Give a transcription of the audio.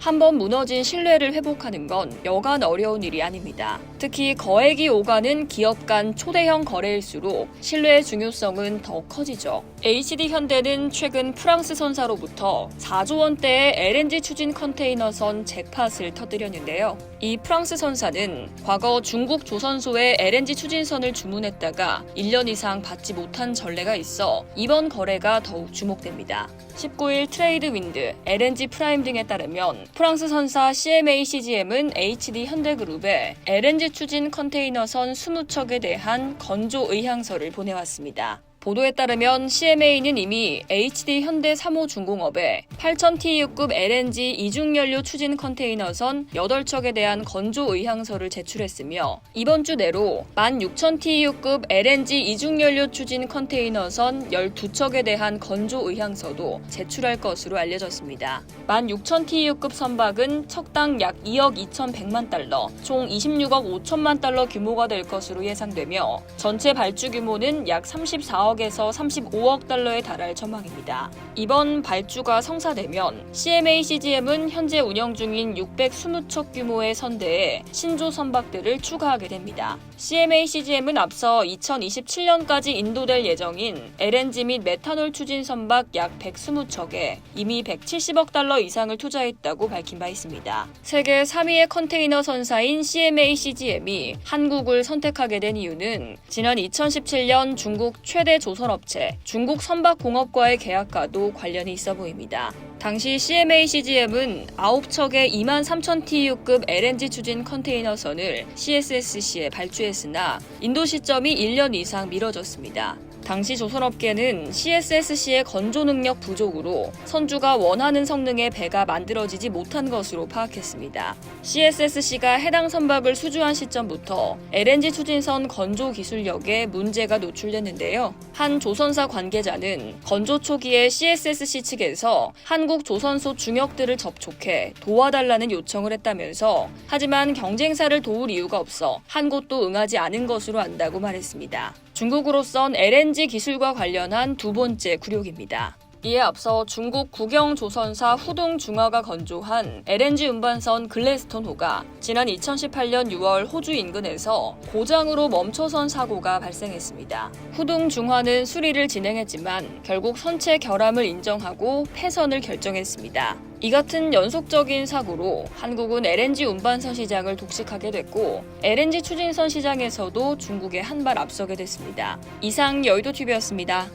한번 무너진 신뢰를 회복하는 건 여간 어려운 일이 아닙니다. 특히 거액이 오가는 기업 간 초대형 거래일수록 신뢰의 중요성은 더 커지죠. HD 현대는 최근 프랑스 선사로부터 4조 원대의 LNG 추진 컨테이너선 잭팟을 터뜨렸는데요. 이 프랑스 선사는 과거 중국 조선소에 LNG 추진선을 주문했다가 1년 이상 받지 못한 전례가 있어 이번 거래가 더욱 주목됩니다. 19일 트레이드 윈드, LNG 프라임 등에 따르면 프랑스 선사 CMA CGM은 HD 현대그룹에 LNG 추진 컨테이너선 20척에 대한 건조 의향서를 보내왔습니다. 보도에 따르면 CMA는 이미 HD 현대 3호 중공업에 8000TU급 LNG 이중연료 추진 컨테이너선 8척에 대한 건조 의향서를 제출했으며 이번 주 내로 16000TU급 LNG 이중연료 추진 컨테이너선 12척에 대한 건조 의향서도 제출할 것으로 알려졌습니다. 16000TU급 선박은 척당 약 2억 2100만 달러, 총 26억 5천만 달러 규모가 될 것으로 예상되며 전체 발주 규모는 약 34억 에서 35억 달러에 달할 전망입니다. 이번 발주가 성사되면 CMA CGM은 현재 운영 중인 620척 규모의 선대에 신조 선박들을 추가하게 됩니다. CMA CGM은 앞서 2027년까지 인도될 예정인 LNG 및 메탄올 추진 선박 약 120척에 이미 170억 달러 이상을 투자했다고 밝힌 바 있습니다. 세계 3위의 컨테이너 선사인 CMA CGM이 한국을 선택하게 된 이유는 지난 2017년 중국 최대 조선업체 중국 선박공업과의 계약과도 관련이 있어 보입니다. 당시 CMA CGM은 9척의 2만 3천 TU급 LNG 추진 컨테이너선을 CSSC에 발주했으나 인도 시점이 1년 이상 미뤄졌습니다. 당시 조선업계는 CSSC의 건조 능력 부족으로 선주가 원하는 성능의 배가 만들어지지 못한 것으로 파악했습니다. CSSC가 해당 선박을 수주한 시점부터 LNG 추진선 건조 기술력에 문제가 노출됐는데요. 한 조선사 관계자는 건조 초기에 CSSC 측에서 한국 조선소 중역들을 접촉해 도와달라는 요청을 했다면서 하지만 경쟁사를 도울 이유가 없어 한 곳도 응하지 않은 것으로 안다고 말했습니다. 중국으로선 LNG 기술과 관련한 두 번째 굴욕입니다. 이에 앞서 중국 국영조선사 후동중화가 건조한 LNG 운반선 글래스톤호가 지난 2018년 6월 호주 인근에서 고장으로 멈춰선 사고가 발생했습니다. 후동중화는 수리를 진행했지만 결국 선체 결함을 인정하고 폐선을 결정했습니다. 이 같은 연속적인 사고로 한국은 LNG 운반선 시장을 독식하게 됐고 LNG 추진선 시장에서도 중국에 한 발 앞서게 됐습니다. 이상 여의도 TV였습니다.